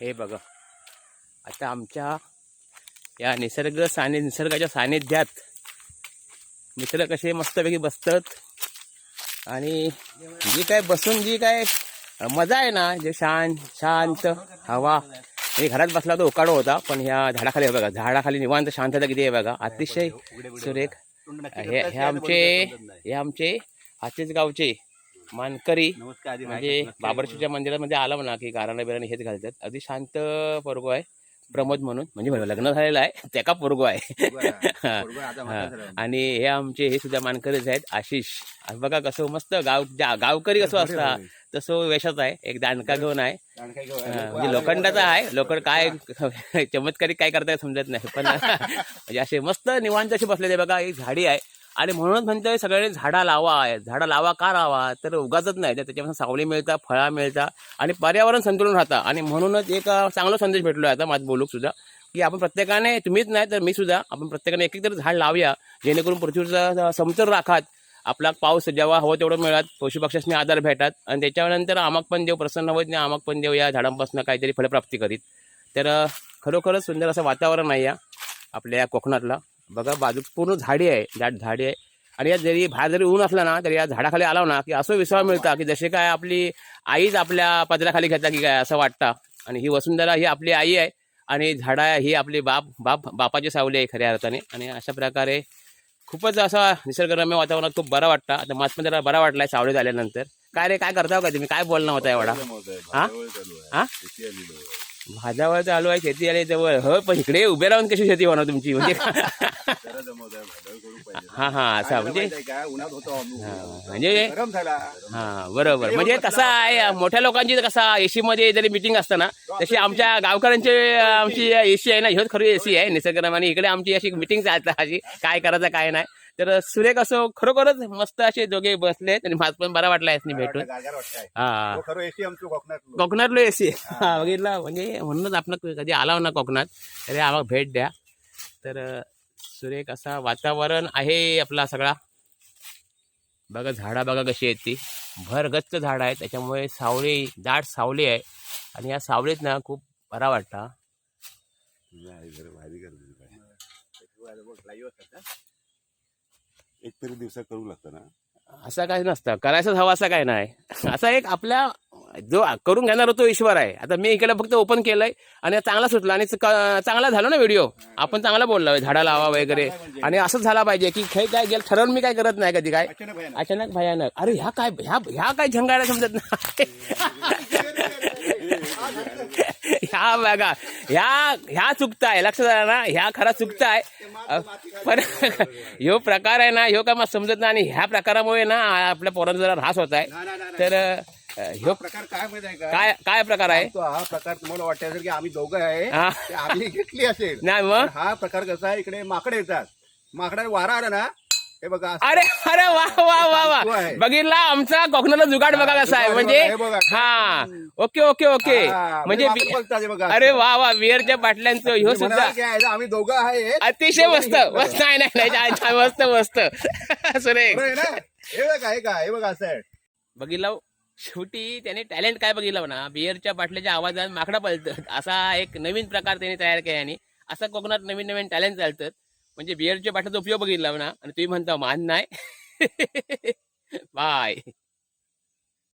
हे बघा. आता आमच्या या निसर्ग साने निसर्गाच्या सानिध्यात मित्र कसे मस्तपैकी बसतात. आणि जी काय बसून जी काय मजा आहे ना जे शांत शांत हवा. हे घरात बसला तो उकाडो होता पण ह्या झाडाखाली बघा झाडाखाली निवांत शांतता किती आहे बघा. अतिशय सुरेख. हे आमचे हे आमचे आचेच गावचे मानकरी नमस्कार म्हणजे बाबरशीच्या मंदिरामध्ये आला म्हणा की गाराणा बिराणी हेच घालतात. अगदी शांत पोरगो आहे प्रमोद म्हणून. म्हणजे लग्न झालेलं आहे त्याका पोरगो आहे. आणि हे आमचे हे सुद्धा मानकरीच आहेत आशिष. बघा कसं मस्त गाव गावकरी कसं असता तसं वेशाच आहे. एक दांडका घेऊन आहे. म्हणजे लोखंडाचा आहे. लोखंड काय चमत्कारी काय करताय समजत नाही. पण म्हणजे असे मस्त निवांत असे बसलेले बघा. एक झाडी आहे. आणि म्हणूनच म्हणतोय सगळे झाडं लावा. झाडं लावा का लावा? तर उगाचच नाही. तर त्याच्यापासून सावली मिळतात फळा मिळतात आणि पर्यावरण संतुलन राहतं. आणि म्हणूनच एक चांगला संदेश भेटलो आता माझं बोलूक सुद्धा की आपण प्रत्येकाने तुम्हीच नाही तर मी सुद्धा आपण प्रत्येकाने एक एक तरी झाड लावूया जेणेकरून पृथ्वीचा समतोल राखात आपला पाऊस जेव्हा हवं तेवढं मिळत पशुपक्ष्यांनी आधार भेटतात आणि त्याच्यानंतर आमक पण देव प्रसन्न होत नाही आमक पण देव या झाडांपासून काहीतरी फलप्राप्ती करीत. तर खरोखरच सुंदर असं वातावरण आहे या आपल्या या कोकणातला. बघा बाजू पूर्ण झाडी आहे दाट झाडी आहे. आणि या जरी बाहेर जरी ऊन असला ना तरी या झाडाखाली आला ना की असं विश्वास मिळता की जसे काय आपली आईच आपल्या पदराखाली घेता की काय असं वाटतं. आणि ही वसुंधरा ही आपली आई आहे. आणि झाडा ही आपली बाप बाप बापाची सावली आहे खऱ्या अर्थाने. आणि अशा प्रकारे खूपच असं निसर्गरम्य वातावरणात खूप बरं वाटतं. आता पण जरा बरा वाटलाय सावली झाल्यानंतर. काय रे काय करता का तुम्ही? काय बोलणं होता एवढा? हा? हा? भाज्यावर चालू आहे शेती आली जवळ. हो पण इकडे उभे राहून कशी शेती होणार तुमची? म्हणजे हा हा असं म्हणजे म्हणजे हा बरोबर. म्हणजे कसं आहे मोठ्या लोकांची कसा एसी मध्ये जरी मिटिंग असतं ना तशी आमच्या गावकऱ्यांची आमची एसी आहे ना ह्योच खरी एसी आहे निसर्गरम्य आणि इकडे आमची अशी मिटिंग चालतात अशी. काय करायचं काय नाही. तर सुरेख असं खरोखरच मस्त असे दोघे बसलेत आणि माझ पण बरा वाटला यासनी भेटून. हा. कोकणात कोकणातलो एसी हा. बघितला. म्हणजे म्हणूनच आपण कधी आला ना कोकणात तरी आम्हाला भेट द्या. तर सुरेख असा वातावरण आहे आपला सगळा. बघा झाडा बघा कशी आहेत ती. भरगच्च झाड आहे त्याच्यामुळे सावली दाट सावली आहे. आणि या सावलीत ना खूप बरा वाटता. एक तरी दिवसात करू लागतं ना? असं काय नसतं. करायचंच हवं असं काय नाही. असा एक आपल्या जो करून घेणार तो ईश्वर आहे. आता मी इकडे फक्त ओपन केलंय आणि चांगला सुटला. आणि चांगला झाला ना व्हिडिओ आपण चांगला बोललो. झाडा लावा वगैरे. आणि असंच झाला पाहिजे की खेळ काय गेलं ठरवून मी काय करत नाही कधी काय? अचानक भयानक. अचानक भयानक. अरे ह्या काय ह्या ह्या काय झंगायला समजत नाही. ह्या बघा. ह्या ह्या चुकता आहे लक्षात आलं ना ह्या खरा चुकता आहे पण ह्यो प्रकार आहे ना ह्यो काय मला समजत नाही. आणि ह्या प्रकारामुळे ना आपल्या पोरांचा जरा ऱ्हास होत आहे. तर ह्यो हा प्रकार काय माहिती आहे का? काय काय प्रकार आहे? तो हा प्रकार तुम्हाला वाटत असेल की आम्ही दोघं आहे हा. ते आम्ही घेतली असेल. नाही मग? हा प्रकार कसा आहे इकडे माकडे येतात. माकडाला वारा आला ना हे बघा अरे अरे वा वा वा वा. आहे. बघितला? आमचा कोकणाला जुगाड बघा कसा आहे. जुगाड म्हणजे बघा, हे बघा. हा ओके ओके ओके. हा, म्हणजे बी- बघा अरे वा वा बिअरच्या बाटल्यांचं ह्यो सुद्धा. म्हणाल की आहे, आम्ही दोघं आहे. अतिशय मस्त. मस्त नाही नाही नाही छान, छान, मस्त मस्त. सुरेख. बरं आहे ना? हे बघा हे का हे बघा असं आहे. बघितलं? शेवटी त्याने टॅलेंट काय बघितलं ना बिअरच्या बाटल्याच्या आवाजात माकडा पळतं असा एक नवीन प्रकार त्याने तयार केला आणि असा कोकणात नवीन नवीन टॅलेंट चालतात म्हणजे बिअरच्या पाठाचा उपयोग बघितला ना आणि तुम्ही म्हणता मान नाही. बाय.